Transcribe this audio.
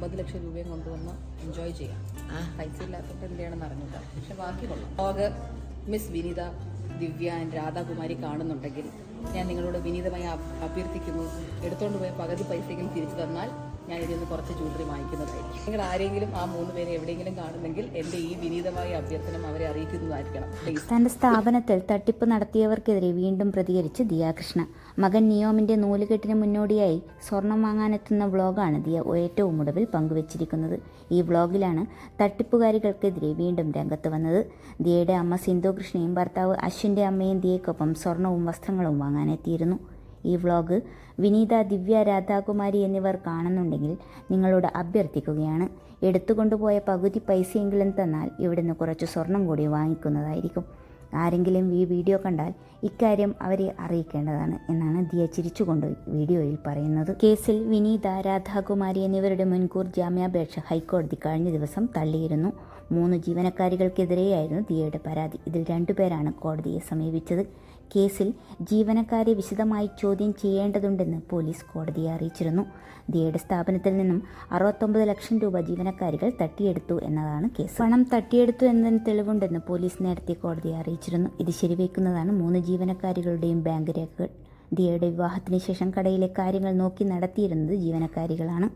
അമ്പത് ലക്ഷം രൂപയും കൊണ്ടുവന്ന് എൻജോയ് ചെയ്യാം. പൈസ ഇല്ലാത്തപ്പോൾ എന്ത് ചെയ്യണമെന്ന് അറിഞ്ഞില്ല പക്ഷെ ബാക്കി കൊള്ളാം. ലോക miss Vineetha Divya and Radhakumari കാണുന്നുണ്ടെങ്കിൽ ഞാൻ നിങ്ങളോട് വിനീതമായി അഭ്യർത്ഥിക്കുന്നു. എടുത്തുകൊണ്ട് പോയ പകുതി പൈസയെങ്കിലും തിരിച്ചു തന്നാൽ ഞാൻ കുറച്ച് ജ്വല്ലറി വാങ്ങിക്കുന്നതായിരിക്കും. നിങ്ങൾ ആരെങ്കിലും ആ മൂന്ന് പേരെ എവിടെയെങ്കിലും കാണുന്നെങ്കിൽ എന്റെ ഈ വിനീതമായ അഭ്യർത്ഥന അവരെ അറിയിക്കുന്നതായിരിക്കണം. തന്റെ സ്ഥാപനത്തിൽ തട്ടിപ്പ് നടത്തിയവർക്കെതിരെ വീണ്ടും പ്രതികരിച്ച് ദിയാകൃഷ്ണ. മകൻ നിയോമിന്റെ നൂലുകെട്ടിന് മുന്നോടിയായി സ്വർണം വാങ്ങാനെത്തുന്ന വ്ളോഗാണ് ദിയ ഏറ്റവും ഒടുവിൽ പങ്കുവച്ചിരിക്കുന്നത്. ഈ വ്ളോഗിലാണ് തട്ടിപ്പുകാരികൾക്കെതിരെ വീണ്ടും രംഗത്ത് വന്നത്. ദിയയുടെ അമ്മ സിന്ധു കൃഷ്ണയും ഭർത്താവ് അശ്വിന്റെ അമ്മയും ദിയയ്ക്കൊപ്പം സ്വർണവും വസ്ത്രങ്ങളും വാങ്ങാനെത്തിയിരുന്നു. ഈ വ്ളോഗ് വിനീത ദിവ്യ രാധാകുമാരി എന്നിവർ കാണുന്നുണ്ടെങ്കിൽ നിങ്ങളോട് അഭ്യർത്ഥിക്കുകയാണ്. എടുത്തുകൊണ്ടുപോയ പകുതി പൈസയെങ്കിലും തന്നാൽ ഇവിടുന്ന് കുറച്ച് സ്വർണം കൂടി വാങ്ങിക്കുന്നതായിരിക്കും. ആരെങ്കിലും ഈ വീഡിയോ കണ്ടാൽ ഇക്കാര്യം അവരെ അറിയിക്കേണ്ടതാണ് എന്നാണ് ദിയ ചിരിച്ചുകൊണ്ട് വീഡിയോയിൽ പറയുന്നത്. കേസിൽ വിനീത രാധാകുമാരി എന്നിവരുടെ മുൻകൂർ ജാമ്യാപേക്ഷ ഹൈക്കോടതി കഴിഞ്ഞ ദിവസം തള്ളിയിരുന്നു. മൂന്ന് ജീവനക്കാരികൾക്കെതിരെയായിരുന്നു ദിയയുടെ പരാതി. ഇതിൽ രണ്ടുപേരാണ് കോടതിയെ സമീപിച്ചത്. കേസിൽ ജീവനക്കാരെ വിശദമായി ചോദ്യം ചെയ്യേണ്ടതുണ്ടെന്ന് പോലീസ് കോടതിയെ അറിയിച്ചിരുന്നു. ദിയയുടെ സ്ഥാപനത്തിൽ നിന്നും അറുപത്തൊമ്പത് ലക്ഷം രൂപ ജീവനക്കാരികൾ തട്ടിയെടുത്തു എന്നതാണ് കേസ്. പണം തട്ടിയെടുത്തു എന്നതിന് തെളിവുണ്ടെന്ന് പോലീസ് നേരത്തെ കോടതിയെ അറിയിച്ചിരുന്നു ഇത് ശരിവയ്ക്കുന്നതാണ് മൂന്ന് ജീവനക്കാരികളുടെയും ബാങ്ക് രേഖകൾ. ദിയയുടെ വിവാഹത്തിന് ശേഷം കടയിലെ കാര്യങ്ങൾ നോക്കി നടത്തിയിരുന്നത് ജീവനക്കാരികളാണ്.